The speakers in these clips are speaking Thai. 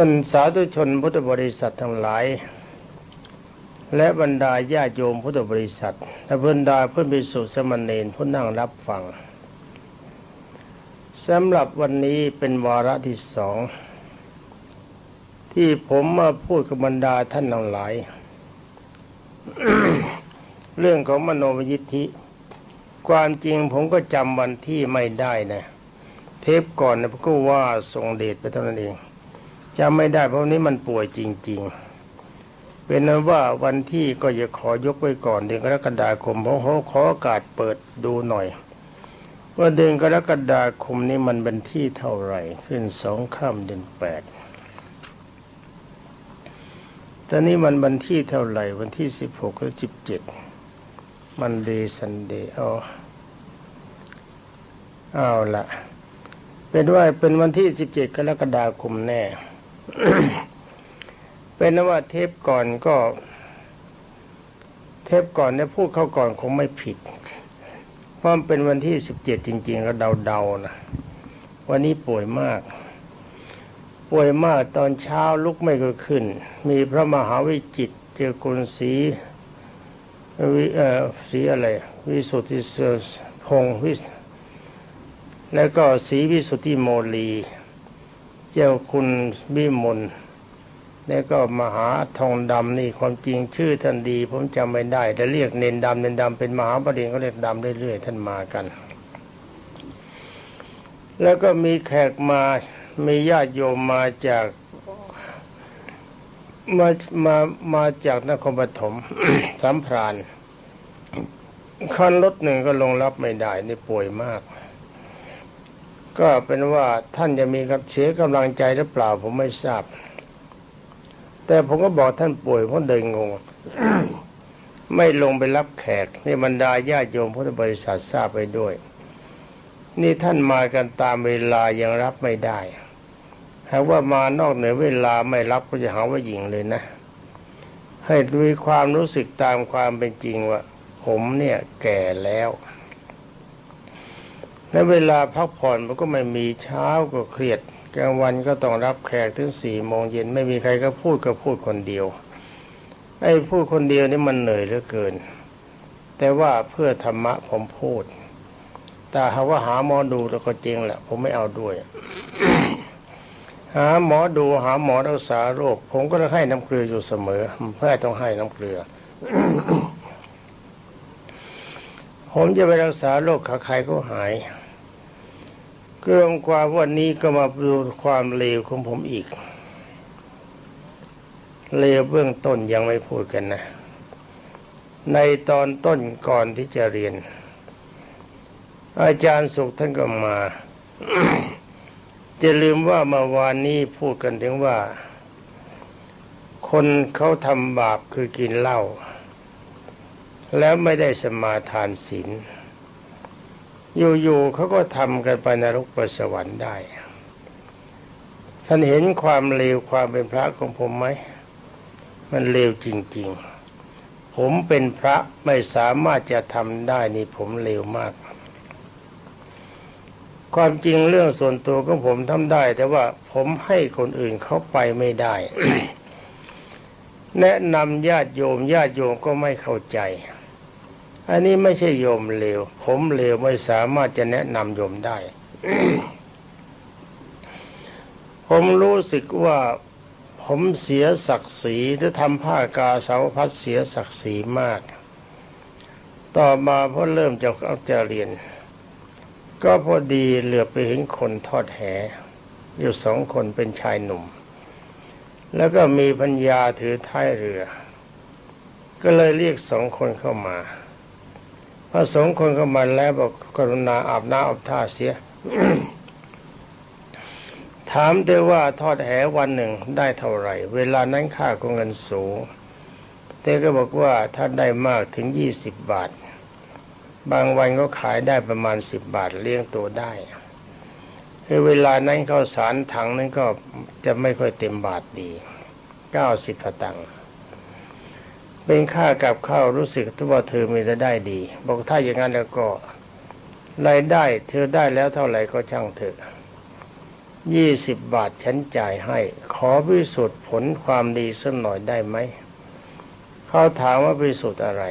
ต้นสาธุชนพุทธบริษัททั้งหลาย และบรรดาญาโยมพุทธบริษัท และบรรดาเพื่อนภิกษุสามเณรผู้นั่งรับฟังสำหรับวันนี้เป็นวาระที่สอง ที่ผมมาพูดกับบรรดาท่านทั้งหลาย เรื่องของมโนมยิทธิ ความจริงผมก็จำวันที่ไม่ได้นะ เทปก่อนนะผมก็ว่าทรงเดชไปเท่านั้นเอง จำไม่ได้เพราะนี้มันป่วยจริง ๆ เป็นนั้นว่าวันที่ก็จะขอยกไว้ก่อนเดือนกรกฎาคมเพราะเขาขอโอกาสเปิดดูหน่อย ว่าเดือนกรกฎาคมนี้มันเป็นที่เท่าไหร่ขึ้นสองข้ามเดือนแปดตอนนี้มันวันที่เท่าไหร่วันที่สิบหกหรือสิบเจ็ดมันเดย์ซันเดย์เอ๋อเอาละเป็นว่าเป็นวันที่สิบเจ็ดกรกฎาคมแน่ เป็นนว่าเทปก่อนก็ เทปก่อนเนี่ยพูดเข้าก่อนคงไม่ผิด เพราะมันเป็นวันที่สิบเจ็ดจริง ๆ ก็เดาๆนะวันนี้ป่วยมาก ป่วยมากตอนเช้าลุกไม่ก็ขึ้น มีพระมหาวิจิตเจอกุลศรีวิเออสีอะไร วิสุทธิเสพงวิสแล้วก็ศรีวิสุทธิโมลี เจ้าคุณวิมลแล้วก็มหาทองดำนี่ความจริงชื่อท่านดี ผมจำไม่ได้ แต่เรียกเนนดำเนนดำเป็นมหาบดีก็เรียกดำเรื่อยๆท่านมากัน แล้วก็มีแขกมามีญาติโยมมาจากมามามาจากนครปฐมสัมพรานคันรถหนึ่งก็ลงรับไม่ได้นี่ป่วยมาก ก็เป็นว่าท่านจะมีกับเสียกำลังใจหรือเปล่าผมไม่ทราบ แต่ผมก็บอกท่านป่วยเพราะเดินงง ไม่ลงไปรับแขกนี่บรรดาญาโยมพุทธบริษัททราบไปด้วย นี่ท่านมากันตามเวลายังรับไม่ได้หากว่ามานอกเหนือเวลาไม่รับก็จะหาว่าหญิงเลยนะ ให้ด้วยความรู้สึกตามความเป็นจริงว่า ผมเนี่ยแก่แล้ว และเวลาพักผ่อนมันก็ไม่มีเช้าก็เครียดกลางวันก็ต้องรับแขกถึงสี่โมงเย็นไม่มีใครก็พูดก็พูดคนเดียวไอ้พูดคนเดียวนี่มันเหนื่อยเหลือเกิน แต่ว่าเพื่อธรรมะผมพูด แต่หาว่าหาหมอดูแล้วก็จริงแหละ ผมไม่เอาด้วย หาหมอดูหาหมอรักษาโรค ผมก็ต้องให้น้ำเกลืออยู่เสมอแพทย์ต้องให้น้ำเกลือ ผมจะไปรักษาโรคขาใครก็หาย เรื่องความวันนี้ก็มาดูความเลวของผมอีก เลวเบื้องต้นยังไม่พูดกันนะ ในตอนต้นก่อนที่จะเรียน อาจารย์สุขท่านก็มาจะลืมว่าเมื่อวานนี้พูดกันถึงว่า คนเขาทำบาปคือกินเหล้าแล้วไม่ได้สมาทานศีล อยู่ๆเขาก็ทำกันไปนรกไปสวรรค์ได้ ท่านเห็นความเลวความเป็นพระของผมไหม มันเลวจริง ๆ ผมเป็นพระไม่สามารถจะทำได้นี่ผมเลวมาก ความจริงเรื่องส่วนตัวของผมทำได้ แต่ว่าผมให้คนอื่นเขาไปไม่ได้ แนะนำญาติโยมญาติโยมก็ไม่เข้าใจ อันนี้ไม่ใช่โยมเลว ผมเลวไม่สามารถจะแนะนำโยมได้ ผมรู้สึกว่าผมเสียศักดิ์ศรีหรือทำผ้ากาสาวพัดเสียศักดิ์ศรีมาก ต่อมาพอเริ่มจะเอาจะเรียน ก็พอดีเหลือไปเห็นคนทอดแหอยู่สองคนเป็นชายหนุ่ม แล้วก็มีพัญญาถือท้ายเรือ ก็เลยเรียกสองคนเข้ามา ระสงฆ์คนก็มาแล้วบอกกรุณาอาบน้ำอาบท่าเสีย ถามเธอว่าทอดแหวันหนึ่งได้เท่าไหร่ เวลานั้นค่าของเงินสูงเธอก็บอกว่าถ้าได้มากถึงยี่สิบบาท บางวันก็ขายได้ประมาณสิบบาทเลี้ยงตัวได้คือเวลานั้นข้าวสารถังนั้นก็จะไม่ค่อยเต็มบาทดีเก้าสิบตังค์ เป็นค่ากับข้าวรู้สึกว่าเธอมีรายได้ดี บอกถ้าอย่างนั้นแล้วก็รายได้ เธอได้แล้วเท่าไหร่ก็ช่างเถอะยี่สิบบาทฉันจ่ายให้ ขอพิสูจน์ผลความดีสักหน่อยได้ไหมเขาถามว่าพิสูจน์อะไร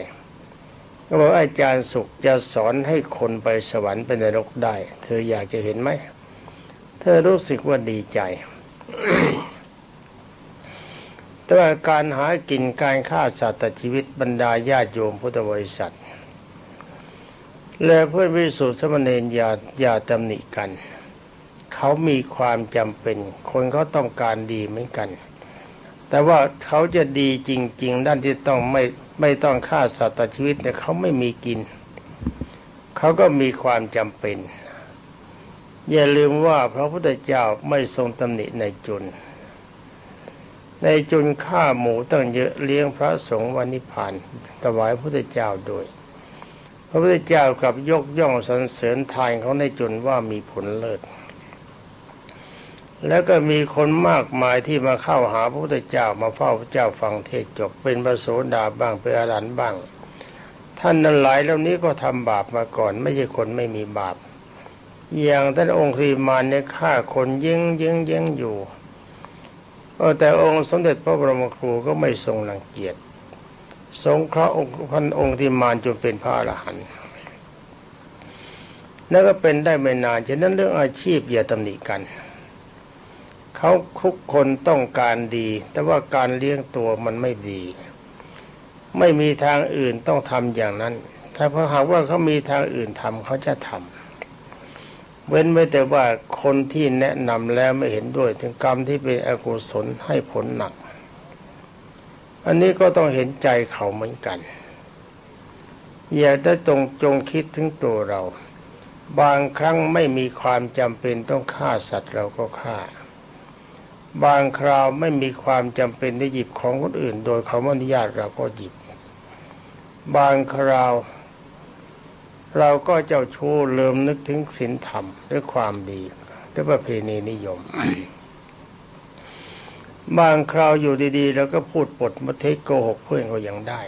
ก็บอกอาจารย์สุขจะสอนให้คนไปสวรรค์เป็นนรกได้ เธออยากจะเห็นไหม เธอรู้สึกว่าดีใจ แต่ว่าการหากินการฆ่าสัตว์ตัดชีวิตบรรดาญาติโยมพุทธบริษัท และเพื่อนวิสุทธิสมณีอย่าอย่าตำหนิกัน เขามีความจำเป็น คนเขาต้องการดีเหมือนกัน แต่ว่าเขาจะดีจริง ๆ ด้านที่ต้องไม่ไม่ต้องฆ่าสัตว์ตัดชีวิตเนี่ยเขาไม่มีกิน เขาก็มีความจำเป็น อย่าลืมว่าพระพุทธเจ้าไม่ทรงตำหนิในจุน ในจุนฆ่าหมูตั้งเยอะเลี้ยงพระสงฆ์วันนิพพานถวายพระพุทธเจ้าโดยพระพุทธเจ้ากลับยกย่องสรรเสริญทานของในจุนว่ามีผลเลิศ แล้วก็มีคนมากมายที่มาเข้าหาพระพุทธเจ้ามาเฝ้าพระเจ้าฟังเทศจบเป็นพระโสดาบ้างเป็นอรหันต์บ้าง ท่านนั้นหลายเหล่านี้ก็ทำบาปมาก่อน ไม่ใช่คนไม่มีบาป อย่างท่านองค์ครีมานเนี่ยฆ่าคนยิงยิงยิงอยู่ แต่องค์สมเด็จพระบรมครูก็ไม่ทรงรังเกียจสงเคราะห์องค์พันองค์ที่มานจนเป็นพระอรหันต์นั่นก็เป็นได้ไม่นานฉะนั้นเรื่องอาชีพอย่าตำหนิกัน เขาทุกคนต้องการดี แต่ว่าการเลี้ยงตัวมันไม่ดี ไม่มีทางอื่นต้องทำอย่างนั้น ถ้าเพราะหากว่าเขามีทางอื่นทำเขาจะทำ เว้นไว้แต่ว่าคนที่แนะนำแล้วไม่เห็นด้วย ถึงกรรมที่เป็นอกุศลให้ผลหนัก อันนี้ก็ต้องเห็นใจเขาเหมือนกันอย่าได้ตรงจงคิดถึงตัวเรา บางครั้งไม่มีความจำเป็นต้องฆ่าสัตว์เราก็ฆ่า บางคราวไม่มีความจำเป็นที่หยิบของคนอื่น โดยเขาไม่อนุญาตเราก็หยิบ บางคราว เราก็เจ้าชู้เลิมนึกถึงศีลธรรมด้วยความดีด้วยประเพณีนิยม บางคราวอยู่ดีๆ แล้วก็พูดปดมเทศโกหกเพื่อนก็ยังได้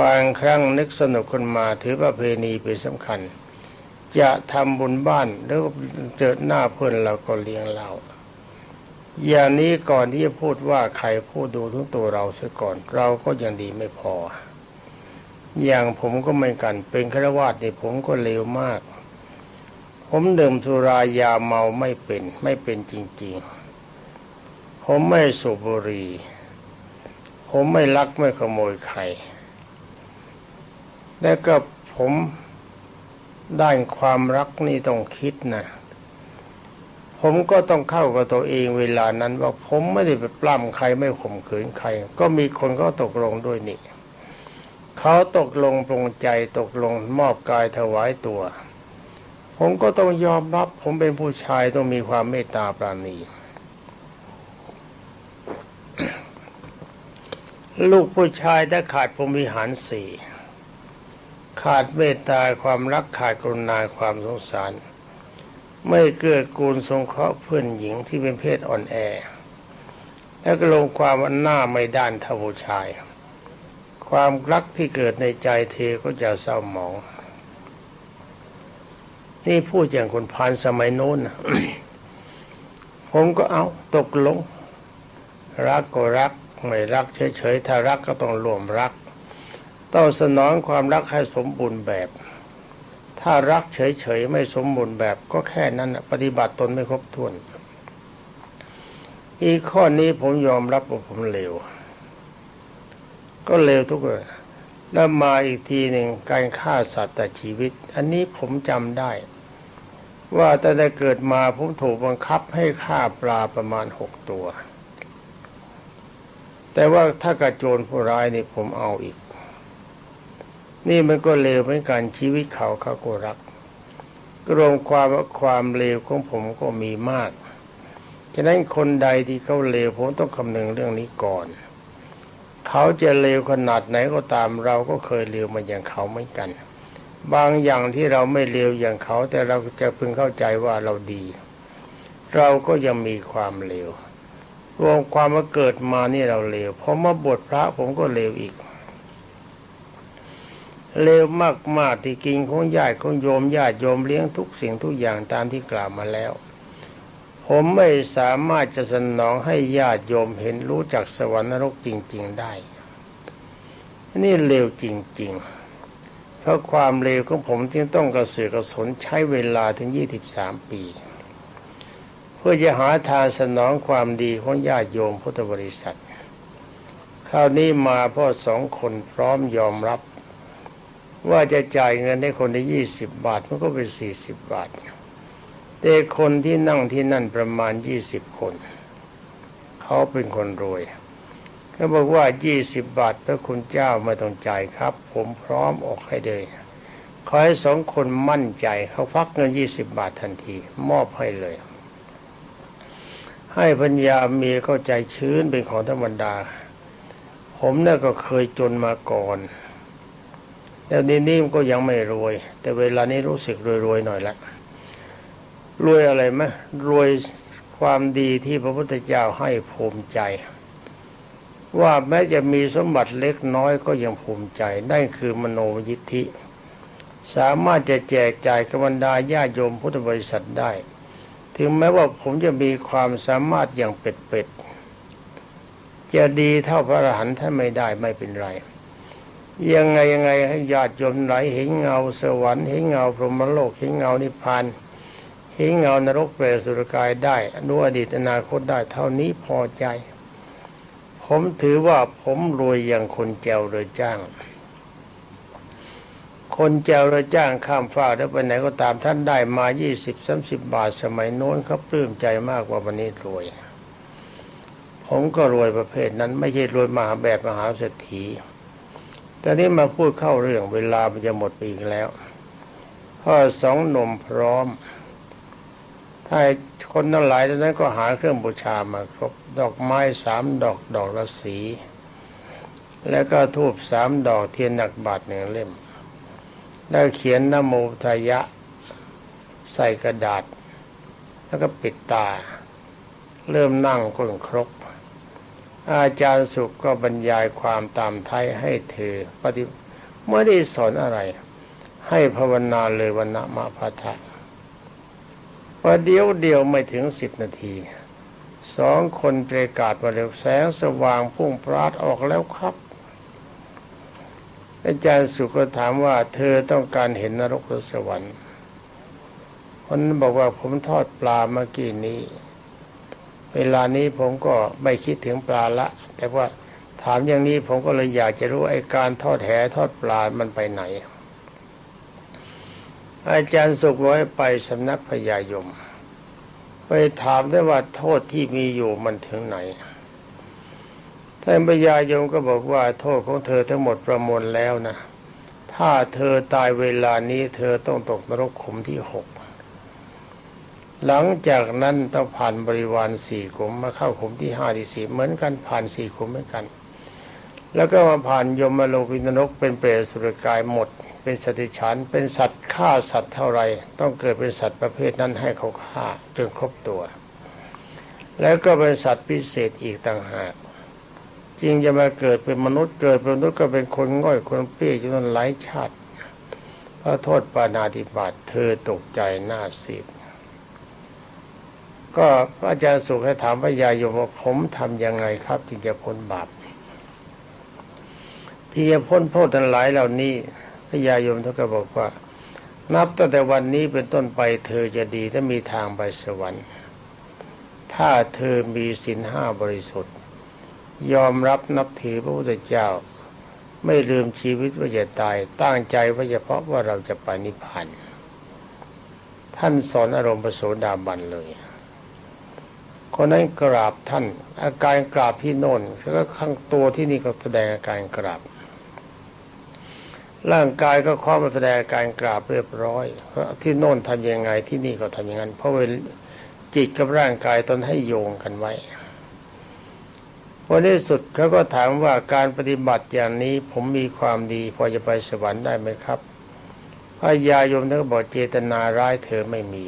บางครั้งนึกสนุกคนมาถือประเพณีเป็นสำคัญ จะทำบุญบ้านแล้วเจอหน้าเพื่อนเราก็เลี้ยงเราอย่างนี้ก่อนที่จะพูดว่าใครพูดดูทั้งตัวเราซะก่อน เราก็ยังดีไม่พอ อย่างผมก็เหมือนกัน เป็นฆราวาสนี่ผมก็เลวมาก ผมดื่มสุรายาเมาไม่เป็น ไม่เป็นจริง ๆ ผมไม่สูบบุหรี่ผมไม่ลักไม่ขโมยใครแล้วก็ผมด้านความรักนี่ต้องคิดนะ ผมก็ต้องเข้ากับตัวเองเวลานั้นว่าผมไม่ได้ไปปล้ำใครไม่ข่มขืนใคร ก็มีคนก็ตกลงด้วยนี่ เขาตกลงปรงใจตกลงมอบกายถวายตัว ผมก็ต้องยอมรับ ผมเป็นผู้ชายต้องมีความเมตตาปราณีลูกผู้ชายถ้าขาดพรหมวิหารสี่ขาดเมตตาความรักขาดกรุณาความสงสาร ไม่เกื้อกูลสงเคราะห์เพื่อนหญิงที่เป็นเพศอ่อนแอ แล้วก็ลงความวันหน้าไม่ด้านเท่าผู้ชาย ความรักที่เกิดในใจเธอก็จะเศร้าหมอง นี่พูดอย่างคนพานสมัยโน้นผมก็เอาตกลง รักก็รัก ไม่รักเฉยๆถ้ารักก็ต้องรวมรัก ต้องสนองความรักให้สมบูรณ์แบบ ถ้ารักเฉยๆไม่สมบูรณ์แบบก็แค่นั้นปฏิบัติตนไม่ครบถ้วน อีกข้อนี้ผมยอมรับว่าผมเลว ก็เลวทุกเรื่องแล้วมาอีกทีหนึ่งการฆ่าสัตว์แต่ชีวิต อันนี้ผมจำได้ ว่าตั้งแต่เกิดมาผมถูกบังคับให้ฆ่าปลาประมาณหกตัว แต่ว่าถ้ากระโจนผู้ร้ายนี่ผมเอาอีก นี่มันก็เลวเหมือนกันชีวิตเขาเขาก็รักรวมความว่าความเลวของผมก็มีมาก ฉะนั้นคนใดที่เขาเลวผมต้องคำนึงเรื่องนี้ก่อน เขาจะเลวขนาดไหนก็ตามเราก็เคยเลวมาอย่างเขาเหมือนกัน บางอย่างที่เราไม่เลวอย่างเขา แต่เราจะพึงเข้าใจว่าเราดี เราก็ยังมีความเลวรวมความว่าเกิดมานี่เราเลวพอมาบวชพระผมก็เลวอีกเลวมากๆที่กินของญาติของโยมญาติโยมเลี้ยงทุกสิ่งทุกอย่างตามที่กล่าวมาแล้ว ผมไม่สามารถจะสนองให้ญาติโยมเห็นรู้จักสวรรค์นรกจริง ๆ ได้ นี่เลวจริง ๆ เพราะความเลวของผมจึงต้องกระเสือกกระสนใช้เวลาถึง23ปี เพื่อจะหาทางสนองความดีของญาติโยมพุทธบริษัทคราวนี้มาพ่อสองคนพร้อมยอมรับ ว่าจะจ่ายเงินให้คนได้ยี่สิบบาทมันก็เป็นสี่สิบบาท แต่คนที่นั่งที่นั่นประมาณยี่สิบคน เขาเป็นคนรวยเขาบอกว่ายี่สิบบาทพระคุณเจ้าไม่ต้องจ่ายครับ ผมพร้อมออกให้เลยขอให้สองคนมั่นใจเขาฟักเงินยี่สิบบาททันที มอบให้เลย ให้ปัญญามีเข้าใจชื้นเป็นของธรรมดา ผมเนี่ยก็เคยจนมาก่อนแล้วนี้นี่มันก็ยังไม่รวย แต่เวลานี้รู้สึกรวยๆหน่อยละ รวยอะไรไหมรวยความดีที่พระพุทธเจ้าให้ภูมิใจ ว่าแม้จะมีสมบัติเล็กน้อยก็ยังภูมิใจนั่นคือมโนยิทธิ สามารถจะแจกจ่ายกับรรดาญาโยมพุทธบริษัทได้ ถึงแม้ว่าผมจะมีความสามารถอย่างเป็ดๆจะดีเท่าพระอรหันต์ท่านไม่ได้ไม่เป็นไร ยังไงยังไงให้ญาติโยมไหลเห็นเงาสวรรค์เห็นเงาพรหมโลกเห็นเงานิพพานเห็นเงานรกเปรตสุรกายได้รู้อดีตอนาคตได้เท่านี้พอใจ ผมถือว่าผมรวยอย่างคนแจวเรือจ้าง คนแจวเรือจ้างข้ามฟ้าแล้วไปไหนก็ตามท่านได้มายี่สิบสามสิบบาทสมัยโน้นเขาปลื้มใจมากกว่าวันนี้รวย ผมก็รวยประเภทนั้นไม่ใช่รวยมหาแบบมหาเศรษฐีแต่นี้มาพูดเข้าเรื่องเวลามันจะหมดไปอีกแล้วพ่อสองหนุ่มพร้อม ถ้าคนนั้นหลายนั้นก็หาเครื่องบูชามาครบ ดอกไม้สามดอกดอกละสี แล้วก็ทูบสามดอกเทียนหนักบาทหนึ่งเล่ม แล้วเขียนนโมทายะ ใส่กระดาษ แล้วก็ปิดตา เริ่มนั่งก้นครก อาจารย์สุขก็บรรยายความตามไทยให้เธอปฏิไม่ได้สอนอะไร ให้ภาวนาเลยวันนะมะพะทะ ประเดี๋ยวเดียวไม่ถึงสิบนาทีสองคนเตรกาดมาเร็วแสงสว่างพุ่งปราดออกแล้วครับ อาจารย์สุขก็ถามว่าเธอต้องการเห็นนรกหรือสวรรค์คนนั้นบอกว่าผมทอดปลาเมื่อกี้นี้ เวลานี้ผมก็ไม่คิดถึงปลาละ แต่ว่าถามอย่างนี้ผมก็เลยอยากจะรู้ไอ้การทอดแหทอดปลามันไปไหน อาจารย์สุขบอกให้ไปสำนักพญายม ไปถามได้ว่าโทษที่มีอยู่มันถึงไหนท่านพญายมก็บอกว่าโทษของเธอทั้งหมดประมวลแล้วนะ ถ้าเธอตายเวลานี้เธอต้องตกนรกขุมที่หกหลังจากนั้นต้องผ่านบริวารสี่ขุมมาเข้าขุมที่ห้าที่สี่เหมือนกันผ่านสี่ขุมเหมือนกัน แล้วก็มาผ่านยมโลกินรกเป็นเปรตสุรกายหมด เป็นสติฉันเป็นสัตว์ฆ่าสัตว์เท่าไร ต้องเกิดเป็นสัตว์ประเภทนั้นให้เขาฆ่าจนครบตัว แล้วก็เป็นสัตว์พิเศษอีกต่างหากจึงจะมาเกิดเป็นมนุษย์เกิดเป็นมนุษย์ก็เป็นคนง่อยคนเปี้ยจนหลายชาติพระโทษปานาติบาตเธอตกใจหน้าซีดก็อาจารย์สุขให้ถามพระยายมว่าผมทำยังไงครับจึงจะพ้นบาปที่จะพ้นโทษทั้งหลายเหล่านี้ พระยายมท่านก็บอกว่า นับตั้งแต่วันนี้เป็นต้นไปเธอจะดีถ้ามีทางไปสวรรค์ ถ้าเธอมีศีลห้าบริสุทธิ์ ยอมรับนับถือพระพุทธเจ้า ไม่ลืมชีวิตว่าจะตายตั้งใจว่าเฉพาะว่าเราจะไปนิพพานท่านสอนอารมณ์ประโสดาบันเลยคนนั้นกราบท่าน อาการกราบที่โน่นแล้วก็ข้างตัวที่นี่ก็แสดงอาการกราบ ร่างกายก็ข้อมาแสดงการกราบเรียบร้อยเพราะที่โน่นทำยังไงที่นี่ก็ทำอย่างนั้น เพราะเวลจิตกับร่างกายตอนให้โยงกันไว้วันที่สุดเขาก็ถามว่าการปฏิบัติอย่างนี้ผมมีความดี พอจะไปสวรรค์ได้ไหมครับพระยายมท่านก็บอกเจตนาร้ายเธอไม่มี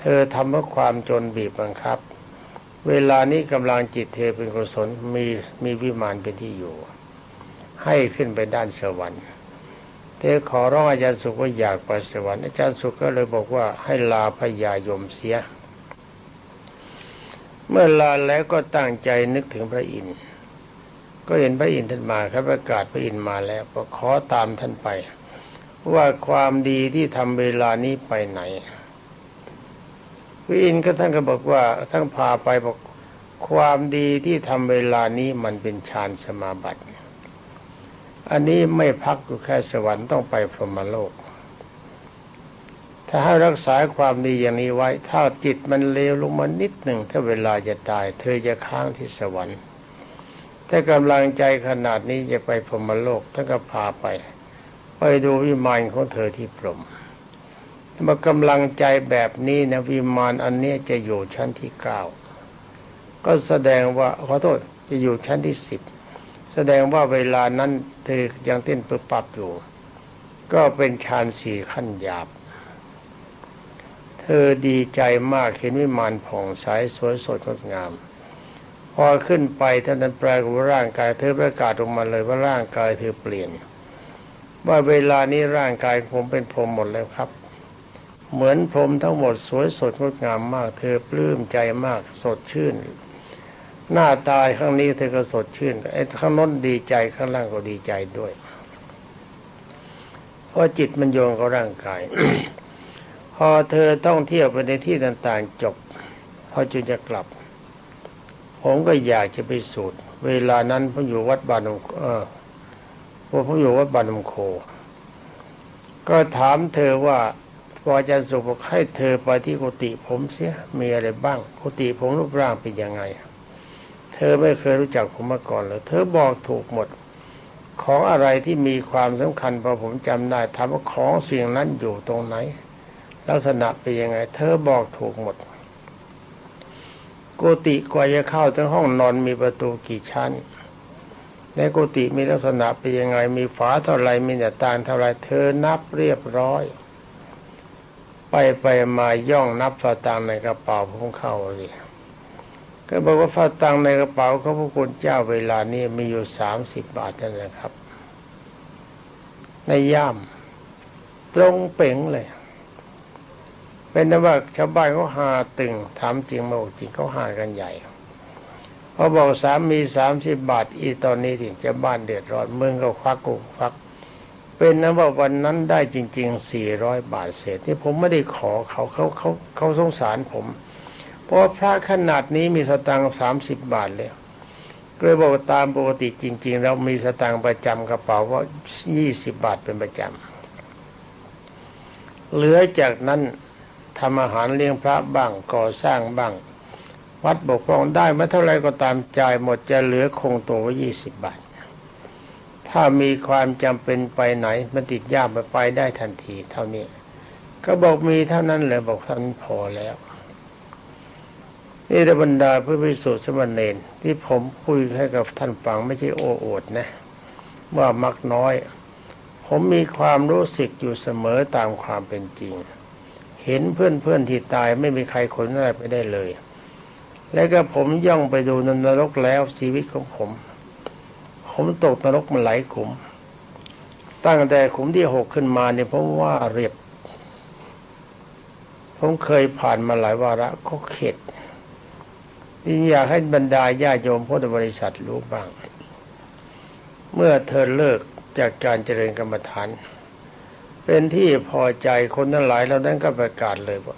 เธอทำเพราะความจนบีบบังคับ เวลานี้กำลังจิตเธอเป็นกุศลมีมีวิมานเป็นที่อยู่ ให้ขึ้นไปด้านสวรรค์ เธอขอร้องอาจารย์สุขว่าอยากไปสวรรค์อาจารย์สุขก็เลยบอกว่าให้ลาพยายมเสีย เมื่อลาแล้วก็ตั้งใจนึกถึงพระอินทร์ก็เห็นพระอินทร์ท่านมาครับประกาศพระอินทร์มาแล้วก็ขอตามท่านไป ว่าความดีที่ทำเวลานี้ไปไหนพระอินทร์ก็ท่านก็บอกว่าท่านพาไปบอกความดีที่ทำเวลานี้มันเป็นฌานสมาบัติ อันนี้ไม่พักอยู่แค่สวรรค์ต้องไปพรหมโลก ถ้าให้รักษาความดีอย่างนี้ไว้ ถ้าจิตมันเลวลงมานิดหนึ่งถ้าเวลาจะตาย เธอจะค้างที่สวรรค์ ถ้ากำลังใจขนาดนี้จะไปพรหมโลกท่านก็พาไป ไปดูวิมานของเธอที่พรหมมากำลังใจแบบนี้นะวิมานอันนี้จะอยู่ชั้นที่เก้าก็แสดงว่าขอโทษจะอยู่ชั้นที่สิบ แสดงว่าเวลานั้นเธอยังเต้นปึบปับอยู่ ก็เป็นฌานสี่ขั้นหยาบ เธอดีใจมากเห็นวิมานผ่องใสสวยสดงดงาม พอขึ้นไปท่านั้นแปลว่าร่างกาย เธอประกาศออกมาเลยว่าร่างกายเธอเปลี่ยน ว่าเวลานี้ร่างกายผมเป็นพรหมหมดแล้วครับ เหมือนพรหมทั้งหมดสวยสดงดงามมาก เธอปลื้มใจมากสดชื่น หน้าตายข้างนี้เธอก็สดชื่นไอ้ข้างน้นดีใจข้างล่างก็ดีใจด้วยเพราะจิตมันโยงกับร่างกาย พอเธอต้องเที่ยวไปในที่ต่างๆจบพอจุจะกลับ ผมก็อยากจะไปสูตร เวลานั้นผมอยู่วัดบานมเออผมอยู่วัดบานมโค ก็ถามเธอว่าพออาจารย์สุบอกให้เธอไปที่กุฏิผมเสียมีอะไรบ้างกุฏิผมรูปร่างเป็นยังไง เธอไม่เคยรู้จักผมมาก่อนเลยเธอบอกถูกหมด ของอะไรที่มีความสำคัญพอผมจำได้ถามว่าของสิ่งนั้นอยู่ตรงไหน ลักษณะเป็นยังไง เธอบอกถูกหมดกุฏิกว่าจะเข้าถึงห้องนอนมีประตูกี่ชั้น ในกุฏิมีลักษณะเป็นยังไง มีฝาเท่าไรมีหน้าต่างเท่าไรเธอนับเรียบร้อย ไปไปมาย่องนับฝาตังในกระเป๋าผมเข้าสิ ก็บอกว่าฝากตังในกระเป๋าเขาพระคุณเจ้าเวลานี้มีอยู่สามสิบบาทนั่นแหละครับ ในย่ามตรงเป่งเลย เป็นนว่าชาวบ้านเขาหาตึงถามจริงมาบอกจริงเขาหากันใหญ่เขาบอกสามีสามสิบบาท อีตอนนี้ถึงจะบ้านเดือดร้อนเมืองก็ควักกูควัก เป็นนะว่าวันนั้นได้จริงๆสี่ร้อยบาทเศษที่ผมไม่ได้ขอเขาเขาเขาเขาสงสารผม ราะพระขนาดนี้มีสตังค์สามสิบบาทเลยก็เลยบอกตามปกติจริงๆเรามีสตังค์ประจำกระเป๋าว่ายี่สิบบาทเป็นประจำเหลือจากนั้นทำอาหารเลี้ยงพระบ้างก่อสร้างบ้าง วัดบกพร่องได้มาเท่าไรก็ตามจ่ายหมดจะเหลือคงตัวไว้ยี่สิบบาท ถ้ามีความจำเป็นไปไหนมันติดยากไปไปได้ทันที เท่านี้ ก็บอกมีเท่านั้นเลยบอกท่านพอแล้ว นี่ระบรรดาเพื่อพิสูจน์สมณเณรที่ผมคุยให้กับท่านฟังไม่ใช่โอ้อวดนะ ว่ามักน้อย ผมมีความรู้สึกอยู่เสมอตามความเป็นจริง เห็นเพื่อนเพื่อนที่ตายไม่มีใครขนอะไรไปได้เลย แล้วก็ผมย่องไปดูนรกแล้วชีวิตของผม ผมตกนรกมาหลายขุม ตั้งแต่ขุมที่หกขึ้นมาเนี่ยผมว่าเรียบผมเคยผ่านมาหลายวาระก็เข็ด นี่อยากให้บรรดาญาโยมพุทธบริษัทรู้บ้าง เมื่อเธอเลิกจากการเจริญกรรมฐาน เป็นที่พอใจคนทั้งหลายเรานั้นก็ประกาศเลยว่า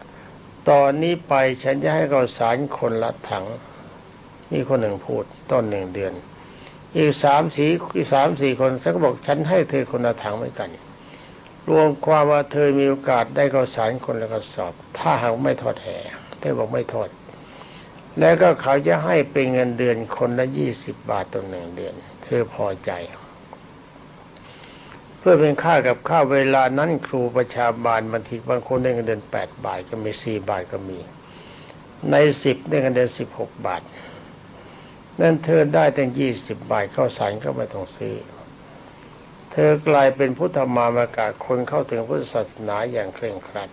ตอนนี้ไปฉันจะให้เขาสารคนละถัง นี่คนหนึ่งพูดต้นหนึ่งเดือน อีกสามสี่อีสามสี่คนฉันก็บอกฉันให้เธอคนละถังเหมือนกัน รวมความว่าเธอมีโอกาสได้ข้าวสารคนละกระสอบ ถ้าหากไม่ทอดแห่เธอบอกไม่ทอด แล้วก็เขาจะให้เป็นเงินเดือนคนละยี่สิบบาทต่อหนึ่งเดือน เธอพอใจ เพื่อเป็นค่ากับข้าเวลานั้นครูประชาบาลบางทีบางคนได้เงินเดือนแปดบาทก็มีสี่บาทก็มี ในสิบได้เงินเดือนสิบหกบาท นั่นเธอได้ตั้งยี่สิบบาทเข้าสารก็ไม่ต้องซื้อ เธอกลายเป็นพุทธมามากาคนเข้าถึงพุทธศาสนาอย่างเคร่งครัด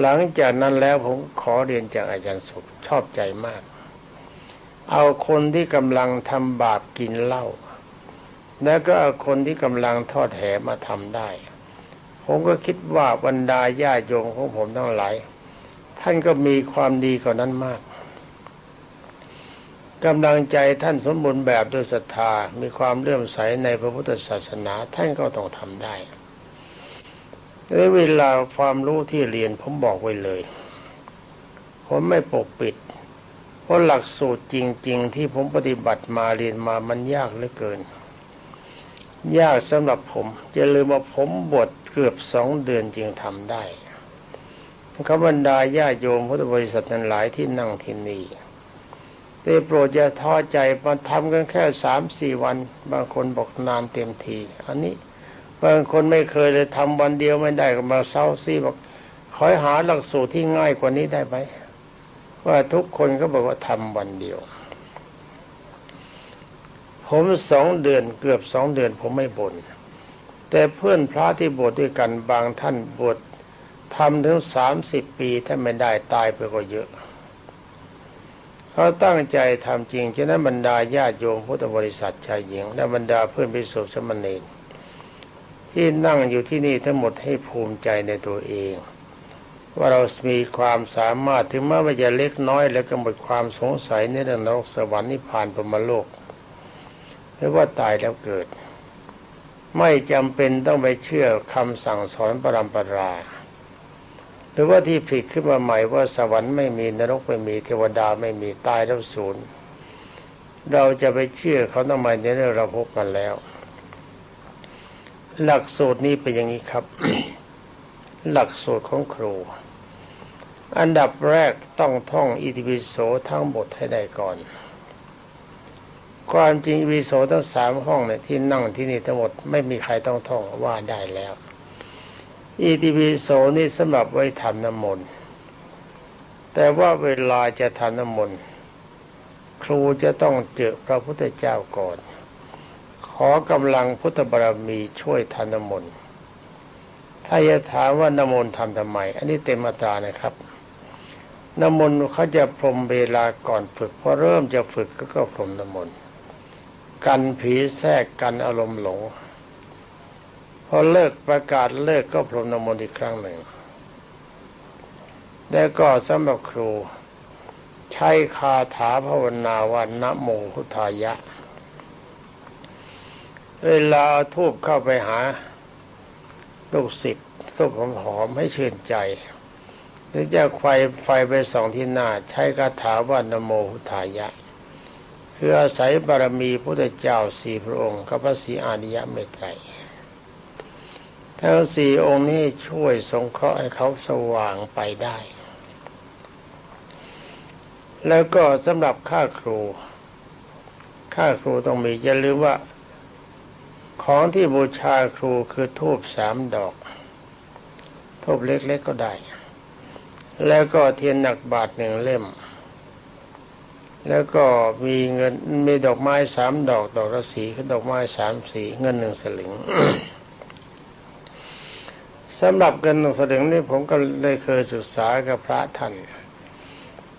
หลังจากนั้นแล้วผมขอเรียนจากอาจารย์สุขชอบใจมาก เอาคนที่กำลังทำบาปกินเหล้าแล้วก็เอาคนที่กำลังทอดแหมาทำได้ ผมก็คิดว่าบรรดาญาโยมของผมทั้งหลายท่านก็มีความดีกว่านั้นมากกำลังใจท่านสมบูรณ์แบบด้วยศรัทธา มีความเลื่อมใสในพระพุทธศาสนา ท่านก็ต้องทำได้ ในเวลาความรู้ที่เรียนผมบอกไว้เลย ผมไม่ปกปิด เพราะหลักสูตรจริง ๆ ที่ผมปฏิบัติมาเรียนมามันยากเหลือเกิน ยากสำหรับผมจะลืมว่าผมบวชเกือบสองเดือนจึงทำได้ขบรรดาญาโยมพุทธบริษัทนั้นหลายที่นั่งที่นี่ได้โปรดอย่าท้อใจมาทำกันแค่สามสี่วัน บางคนบอกนานเต็มที อันนี้ บางคนไม่เคยเลยทำวันเดียวไม่ได้ก็มาเศร้าซีบอกคอยหาหลักสูตรที่ง่ายกว่านี้ได้ไหมว่าทุกคนก็บอกว่าทำวันเดียว ผมสองเดือนเกือบสองเดือนผมไม่บน่นแต่เพื่อนพระที่บวชด้วยกันบางท่านบวชทำถึงสามสิบปีถ้าไม่ได้ตายไปก็เยอะ เขาตั้งใจทำจริง ฉะนั้นบรรดาญาติโยมพุทธบริษัทชายหญิง และบรรดาเพื่อนพิสุทธิสมณี ที่นั่งอยู่ที่นี่ทั้งหมดให้ภูมิใจในตัวเอง ว่าเรามีความสามารถถึงแม้ว่าจะเล็กน้อย แล้วก็หมดความสงสัยในเรื่องนรกสวรรค์นิพพานพรมโลกหรือว่าตายแล้วเกิด ไม่จำเป็นต้องไปเชื่อคำสั่งสอนปรำปรา หรือว่าที่ผิดขึ้นมาใหม่ว่าสวรรค์ไม่มีนรกไม่มีเทวดาไม่มีตายแล้วศูนย์เราจะไปเชื่อเขาทำไมในเรื่องเราพบกันแล้ว หลักสูตรนี้เป็นอย่างนี้ครับ หลักสูตรของครู อันดับแรกต้องท่องอิติปิโสทั้งหมดให้ได้ก่อน ความจริงอิติปิโสทั้งสามห้องเนี่ยที่นั่งที่นี่ทั้งหมดไม่มีใครต้องท่องว่าได้แล้ว อิติปิโสนี่สำหรับไว้ทำน้ำมนต์แต่ว่าเวลาจะทำน้ำมนต์ครูจะต้องเจอพระพุทธเจ้าก่อน อกำลังพุทธบารมีช่วยทำน้ำมนต์ถ้าจะถามว่าน้ำมนต์ทำทำไม อันนี้เต็มมาตรานะครับน้ำมนต์เขาจะพรมเวลาก่อนฝึกพอเริ่มจะฝึกก็ก็พรมน้ำมนต์กันผีแทรกกันอารมณ์หลง พอเลิกประกาศเลิกก็พรมน้ำมนต์อีกครั้งหนึ่ง แล้วก็สำหรับครู ใช้คาถาภาวนาว่านะโมพุทธายะ เวลาทูบเข้าไปหาลูกศิษย์ก็หอมหอมให้ชื่นใจหรือจะไฟไฟไปส่องที่หน้า ใช้คาถาว่านโมพุทธายะคืออาศัยบารมีพระเจ้าสี่พระองค์กับพระศรีอานิยะเมตไตรทั้งสี่องค์นี้ช่วยสงเคราะห์ให้เขาสว่างไปได้ แล้วก็สำหรับค่าครู ค่าครูต้องมีอย่าลืมว่า ของที่บูชาครูคือทูบสามดอกทูบเล็กๆก็ได้ แล้วก็เทียนหนักบาทหนึ่งเล่ม แล้วก็มีเงินมีดอกไม้สามดอกดอกระสีคือดอกไม้สามสีเงินหนึ่งสลึงสำหรับเงินหนึ่งสลึงนี่ผมก็ได้เคยศึกษากับพระท่าน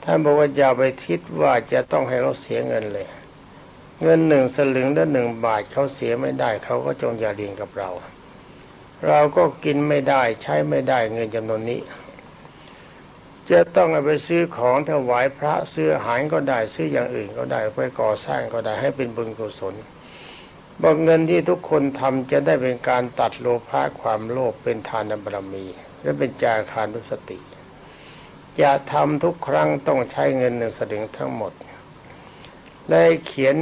ท่านบอกว่าอย่าไปคิดว่าจะต้องให้เขาเสียเงินเลย เงินหนึ่งสลึงและหนึ่งบาทเขาเสียไม่ได้เขาก็จงอย่าเรียนกับเรา เราก็กินไม่ได้ใช้ไม่ได้เงินจำนวนนี้ จะต้องเอาไปซื้อของถวายพระซื้ออาหารก็ได้ซื้ออย่างอื่นก็ได้ไปก่อสร้างก็ได้ให้เป็นบุญกุศลบอกเงินที่ทุกคนทำจะได้เป็นการตัดโลภะความโลภเป็นทานบารมี และเป็นจาคานุสติอย่าทำทุกครั้งต้องใช้เงินหนึ่งสลึงทั้งหมด และเขียน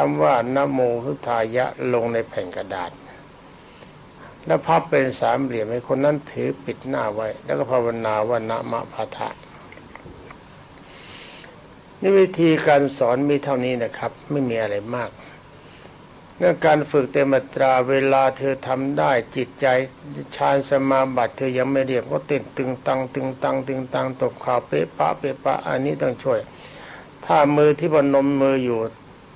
คำว่านโมพุทธายะลงในแผ่นกระดาษ แล้วพับเป็นสามเหลี่ยมให้คนนั้นถือปิดหน้าไว้ แล้วก็ภาวนาว่านามะพะทะนี่วิธีการสอนมีเท่านี้นะครับ ไม่มีอะไรมากเรื่องการฝึกเตมตราเวลาเธอทำได้จิตใจฌานสมาบัติเธอยังไม่เรียบก็ติดตึงตังตึงตังตึงตังตบข่าวเป๊ะปะเป๊ะปะอันนี้ต้องช่วย ถ้ามือที่บนนมมืออยู่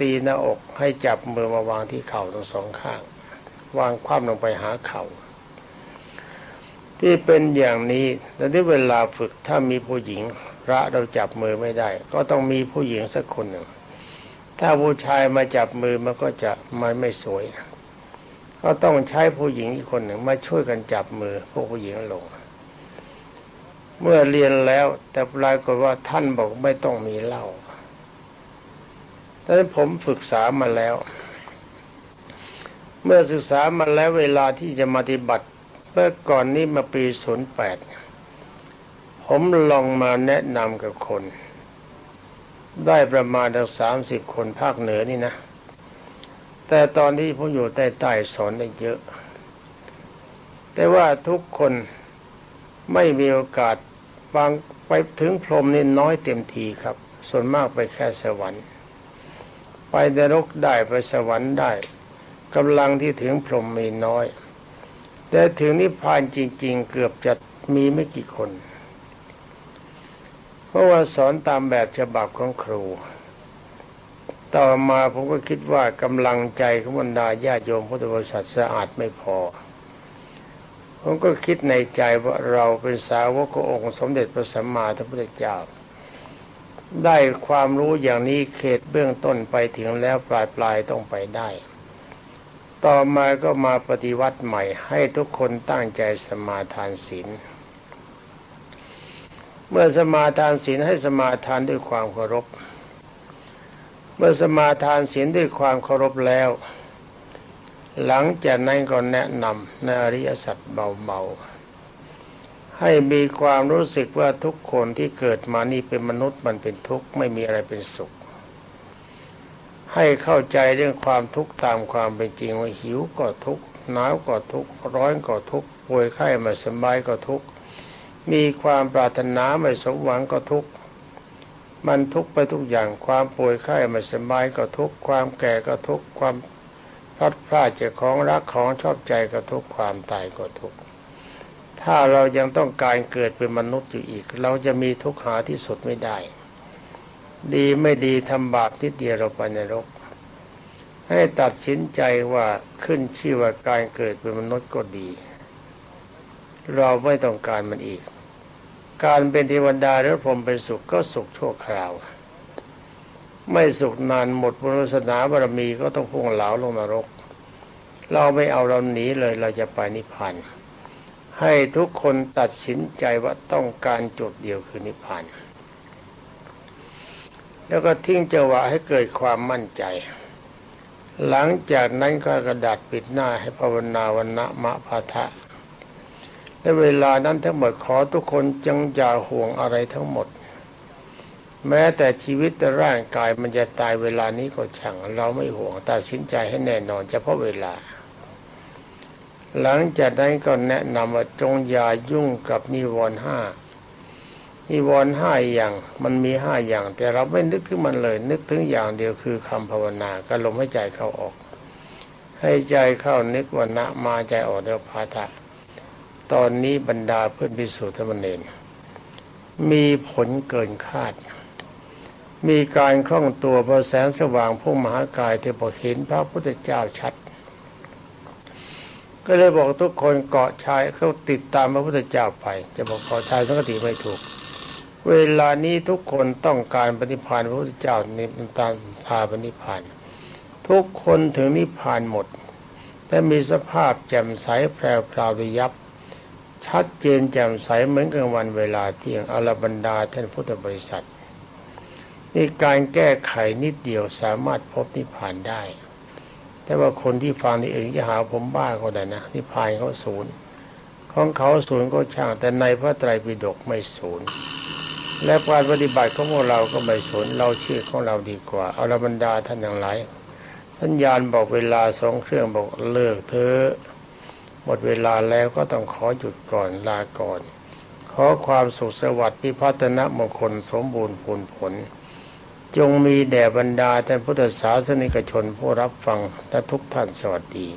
ตีหน้าอกให้จับมือมาวางที่เข่าทั้งสองข้าง วางคว่ำลงไปหาเขา่าที่เป็นอย่างนี้แต่ที่เวลาฝึกถ้ามีผู้หญิงพระเราจับมือไม่ได้ ก็ต้องมีผู้หญิงสักคนหนึ่ง ถ้าผู้ชายมาจับมือมันก็จะมันไม่สวย ก็ต้องใช้ผู้หญิงอีกคนหนึ่งมาช่วยกันจับมือพวกผู้หญิงลง เมื่อเรียนแล้วแต่ปรากฏว่าท่านบอกไม่ต้องมีเหล้า แต่ผมฝึกษามาแล้ว เมื่อศึกษามาแล้วเวลาที่จะมาปฏิบัติเมื่อก่อนนี้มาปีศูนย์แปดผมลองมาแนะนำกับคน ได้ประมาณสามสิบคนภาคเหนือนี่นะ แต่ตอนที่ผมอยู่ใต้ใต้สอนได้เยอะ แต่ว่าทุกคนไม่มีโอกาสบางไปถึงพรมนี่น้อยเต็มทีครับ ส่วนมากไปแค่สวรรค์ ไปนรกได้ไปสวรรค์ได้กำลังที่ถึงพรหมมีน้อย แต่ถึงนิพพานจริง ๆ เกือบจะมีไม่กี่คน เพราะว่าสอนตามแบบฉบับของครู ต่อมาผมก็คิดว่ากำลังใจของบรรดาญาโยมพุทธบริษัทสะอาดไม่พอ ผมก็คิดในใจว่าเราเป็นสาวกขององค์สมเด็จพระสัมมาสัมพุทธเจ้า ได้ความรู้อย่างนี้เขตเบื้องต้นไปถึงแล้วปลายปลายต้องไปได้ ต่อมาก็มาปฏิวัติใหม่ ให้ทุกคนตั้งใจสมาทานศีล เมื่อสมาทานศีลให้สมาทานด้วยความเคารพ เมื่อสมาทานศีลด้วยความเคารพแล้ว หลังจากนั้นก็แนะนำในอริยสัจเบาๆ ให้มีความรู้สึกว่าทุกคนที่เกิดมานี่เป็นมนุษย์มันเป็นทุกข์ไม่มีอะไรเป็นสุข ให้เข้าใจเรื่องความทุกข์ตามความเป็นจริงว่าหิวก็ทุกข์หนาวก็ทุกข์ร้อนก็ทุกข์ป่วยไข้ไม่สบายก็ทุกข์มีความปรารถนาไม่สมหวังก็ทุกข์มันทุกข์ไปทุกอย่างความป่วยไข้ไม่สบายก็ทุกข์ความแก่ก็ทุกข์ความพลัดพรากจากของรักของชอบใจก็ทุกข์ความตายก็ทุกข์ ถ้าเรายังต้องการเกิดเป็นมนุษย์อยู่อีก เราจะมีทุกข์หาที่สุดไม่ได้ ดีไม่ดีทำบาปนิดเดียวเราไปนรก ให้ตัดสินใจว่าขึ้นชื่อว่าการเกิดเป็นมนุษย์ก็ดี เราไม่ต้องการมันอีก การเป็นเทวดาหรือพรหมเป็นสุขก็สุขชั่วคราว ไม่สุขนานหมดบุญวาสนาบารมีก็ต้องพุ่งเหลาลงนรก เราไม่เอาเราหนีเลยเราจะไปนิพพาน ให้ทุกคนตัดสินใจว่าต้องการจุดเดียวคือนิพพาน แล้วก็ทิ้งจังหวะให้เกิดความมั่นใจ หลังจากนั้นก็กระดาษปิดหน้าให้ภาวนาวันนะมะพาทะและเวลานั้นทั้งหมดขอทุกคนจงอย่าห่วงอะไรทั้งหมด แม้แต่ชีวิตแต่ร่างกายมันจะตายเวลานี้ก็ช่าง เราไม่ห่วงตัดสินใจให้แน่นอนเฉพาะเวลา หลังจากนั้นก็แนะนำว่าจงอย่ายุ่งกับนิวรณ์ห้านิวรณ์ห้าอย่างมันมีห้าอย่าง แต่เราไม่นึกถึงมันเลย นึกถึงอย่างเดียวคือคำภาวนาก็ลมให้ใจเข้าออก ให้ใจเข้านึกว่านะมาใจออกเดียวพาทะตอนนี้บรรดาเพื่อนพิสูจน์ธรรมเนรมีผลเกินคาด มีการคล่องตัวพอแสงสว่างพุ่งมหากายที่บอเห็นพระพุทธเจ้าชัด ก็เลยบอกทุกคนเกาะชายเขาติดตามพระพุทธเจ้าไป จะบอกเกาะชายสังกติไม่ถูก เวลานี้ทุกคนต้องการปฏิพานพระพุทธเจ้านี่ตามพาปฏิพานทุกคนถึงนิพพานหมด แต่มีสภาพแจ่มใสแพรวพราวระยับ ชัดเจนแจ่มใสเหมือนกลางวันเวลาเที่ยงอรบรรดาท่านพุทธบริษัทนี่การแก้ไขนิดเดียวสามารถพบนิพพานได้ แต่ว่าคนที่ฟังนี่เองจะหาผมบ้าก็ได้นะนิพพานเขาศูนย์ของเขาศูนย์ก็ช่าง แต่ในพระไตรปิฎกไม่ศูนย์และการปฏิบัติของพวกเราก็ไม่สนเราเชื่อของเราดีกว่าเอาละบรรดาท่านทั้งหลายสัญญาณบอกเวลาสองเครื่องบอกเลิกเธอหมดเวลาแล้วก็ต้องขอหยุดก่อนลาก่อน ขอความสุขสวัสดิ์พิพัฒนมงคลสมบูรณ์ผลผล จงมีแด่บรรดาท่านพุทธศาสนิกชนผู้รับฟังและทุกท่านสวัสดี